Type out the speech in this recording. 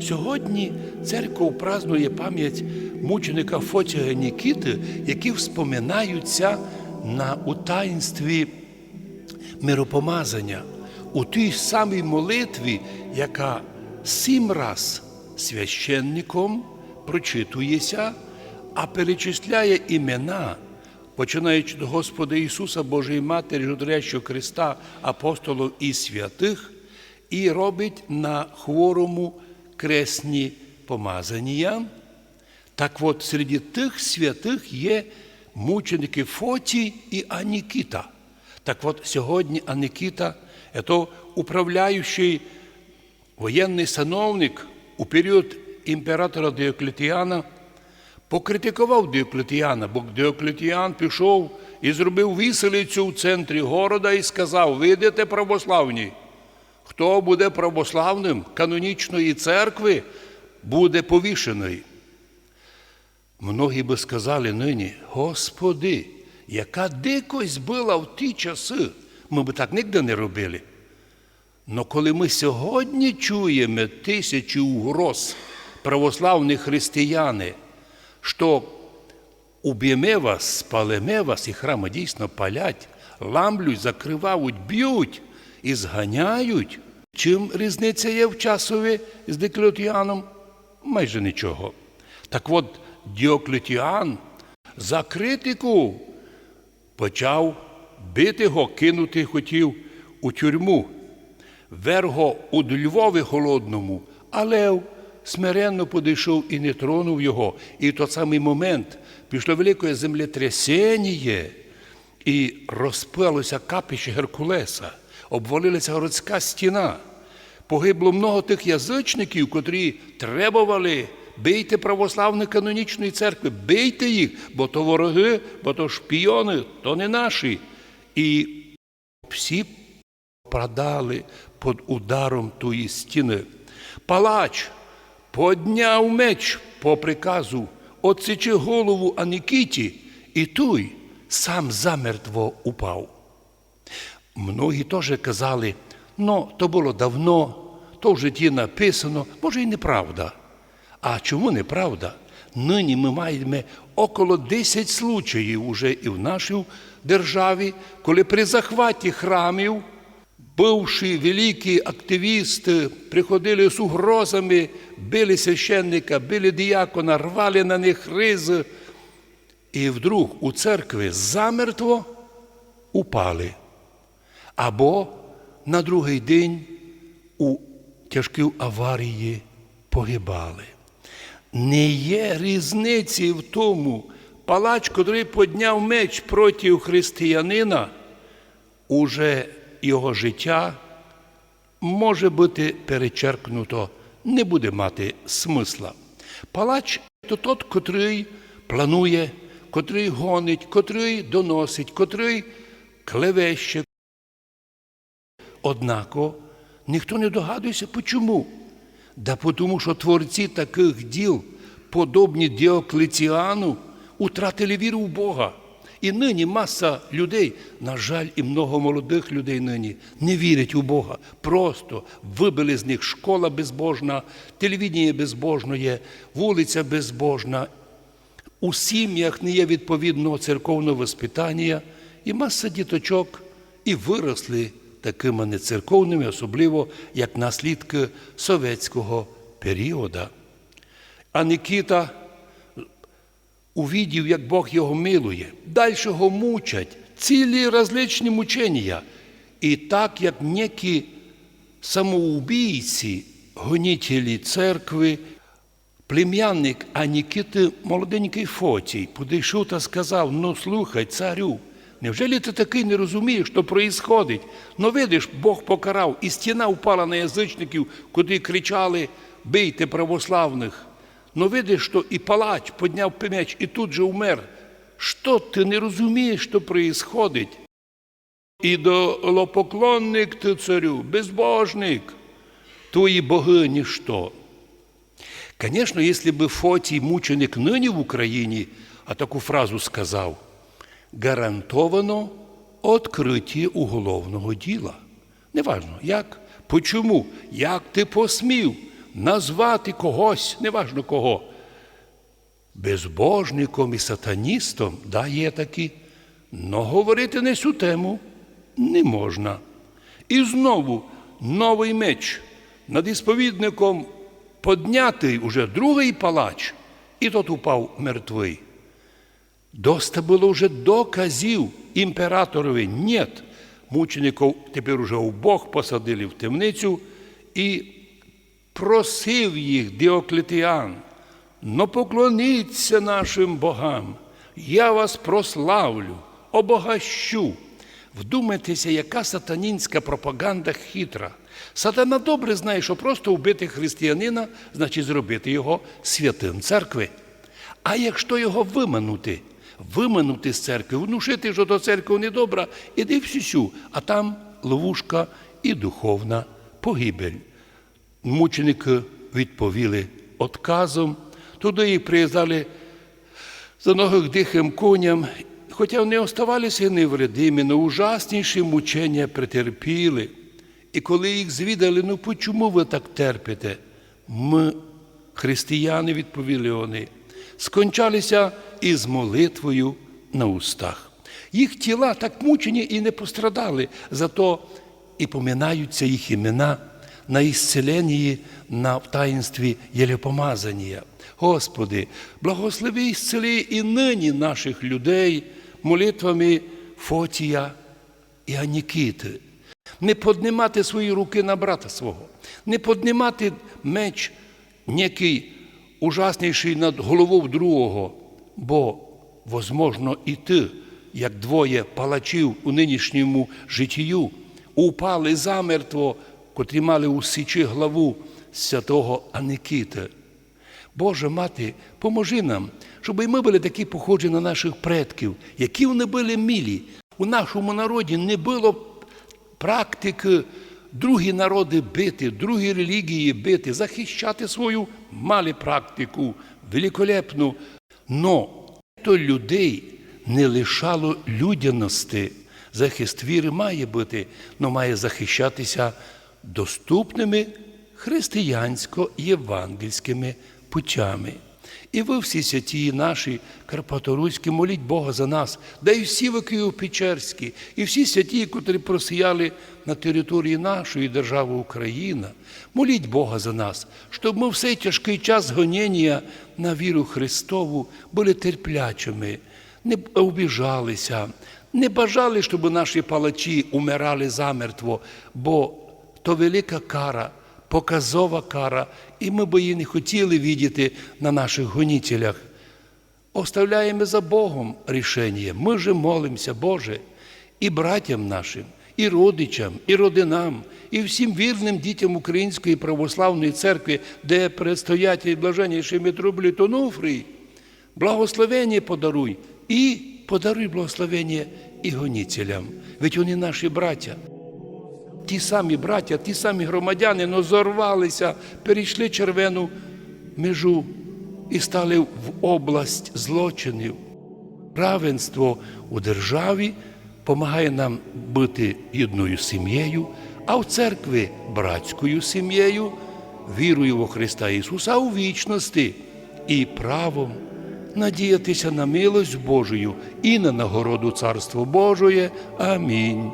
Сьогодні церква празнує пам'ять мученика Фотіга Нікіти, які вспоминаються на у таїнстві миропомазання, у тій самій молитві, яка сім раз священником прочитується, а перечисляє імена, починаючи до Господа Ісуса, Божої Матері, Жудрящого Христа, апостолів і святих, і робить на хворому кресні помазання. Так от серед тих святих є мученики Фотій і Анікіта. Так от сьогодні Анікіта – це управляючий воєнний сановник у період імператора Диоклетіана, покритикував Диоклетіана, бо Диоклетіан пішов і зробив віселицю в центрі города і сказав: ви йдете православні. Хто буде православним канонічної церкви, буде повішений. Многі би сказали нині, Господи, яка дикость була в ті часи, ми б так ніде не робили. Но коли ми сьогодні чуємо тисячі угроз православних християни, що уб'ємо вас, спалимо вас, і храми дійсно палять, ламблють, закривають, б'ють і зганяють. Чим різниця є в часові з Диоклетіаном? Майже нічого. Так от Діоклетіан за критику почав бити його, кинути хотів у тюрму. Верго у Львові холодному, а Лев смиренно подійшов і не тронув його. І в той самий момент пішло велике землетрясіння, і розпилося капище Геркулеса, обвалилася городська стіна. Погибло много тих язичників, котрі требували бийте православної канонічної церкви, бийте їх, бо то вороги, бо то шпіони, то не наші. І всі продали під ударом тої стіни. Палач подняв меч по приказу, отсічи голову Анікіті, і той сам замертво упав. Многі теж казали, ну, то було давно, то в житті написано, може і неправда. А чому неправда? Нині ми маємо около 10 случаїв уже і в нашій державі, коли при захваті храмів бивші великі активісти приходили з угрозами, били священника, били діякона, рвали на них ризи. І вдруг у церкві замертво упали. Або на другий день у тяжкій аварії погибали. Не є різниці в тому, палач, котрий подняв меч проти християнина, уже його життя може бути перечеркнуто, не буде мати смисла. Палач то тот, котрий планує, котрий гонить, котрий доносить, котрий клевеще. Однако ніхто не догадується, чому. Да тому, що творці таких діл, подобні Діоклеціану, утратили віру в Бога. І нині маса людей, на жаль, і много молодих людей нині не вірять у Бога. Просто вибили з них школа безбожна, телевідення безбожне, вулиця безбожна. У сім'ях не є відповідного церковного воспитання, і маса діточок і виросли такими нецерковними, особливо як наслідки совєтського періоду. А Нікіта увидів, як Бог його милує, далі його мучать, цілі различні мучення. І так, як некі самоубійці, гонітелі церкви, плем'янник Анікіти, молоденький Фотій, підійшов та сказав: ну слухай, царю, невже ти такий не розумієш, що проїсходить? Ну видиш, Бог покарав, і стіна впала на язичників, куди кричали бийте православних. Но видиш, що і палач підняв меч і тут же умер. Що ти не розумієш, що происходить? Ідолопоклонник ти царю, безбожник, твої боги ніщо. Конечно, если бы Фотій мученик нині в Україні, а таку фразу сказав, гарантовано відкриття уголовного діла. Неважно, як, почому, як ти посмів назвати когось, неважно кого, безбожником і сатаністом, да, є такі, но говорити не цю тему не можна. І знову новий меч над ісповідником поднятий уже другий палач, і тот упав мертвий. Доста було вже доказів імператорові. Нет, мучеників тепер уже у Бог посадили в темницю і просив їх Діоклетіан, но поклоніться нашим богам, я вас прославлю, обогащу. Вдумайтеся, яка сатанінська пропаганда хитра. Сатана добре знає, що просто вбити християнина, значить зробити його святим церкви. А якщо його виманути, виманути з церкви, внушити, що до церкви недобра, іди в сюсю, а там ловушка і духовна погибель. Мученики відповіли отказом, туди їх приїздили за ногих дихим коням, хоча вони оставалися невредимі, но ужасніші мучення претерпіли. І коли їх звідали, ну почому ви так терпите? Ми, християни, відповіли вони, скончалися із молитвою на устах. Їх тіла так мучені і не пострадали, зато і поминаються їх імена на ісцеленні, на таїнстві єлепомазання. Господи, благослови і зцели і нині наших людей молитвами Фотія і Анікіти. Не поднимати свої руки на брата свого, не поднимати меч некий ужасніший над головою другого, бо, возможно, і ти, як двоє палачів у нинішньому життю, упали замертво, котрі мали у січі главу святого Аникіти. Боже мати, поможи нам, щоб і ми були такі похожі на наших предків, які вони були милі. У нашому народі не було практики другі народи бити, другі релігії бити, захищати свою мали практику, великолепну. Но то людей не лишало людяності. Захист віри має бути, але має захищатися доступними християнсько-євангельськими путями. І ви всі святі наші Карпаторуські, моліть Бога за нас, да і всі ви Києво-Печерські, і всі святі, котрі просіяли на території нашої держави Україна, моліть Бога за нас, щоб ми в цей тяжкий час гоніння на віру Христову були терплячими, не обіжалися, не бажали, щоб наші палачі умирали замертво, бо то велика кара показова кара, і ми б її не хотіли видіти на наших гонителях. Оставляємо за Богом рішення. Ми же молимося, Боже, і братям нашим, і родичам, і родинам, і всім вірним дітям Української православної церкви, де предстоятель блаженніший митрополит Онуфрій, благословення подаруй і подаруй благословення і гонителям. Ведь вони наші браття. Ті самі браття, ті самі громадяни, но зорвалися, перейшли червону межу і стали в область злочинів. Равенство у державі допомагає нам бути єдною сім'єю, а в церкві братською сім'єю, вірою во Христа Ісуса у вічності і правом надіятися на милость Божою і на нагороду Царства Божої. Амінь.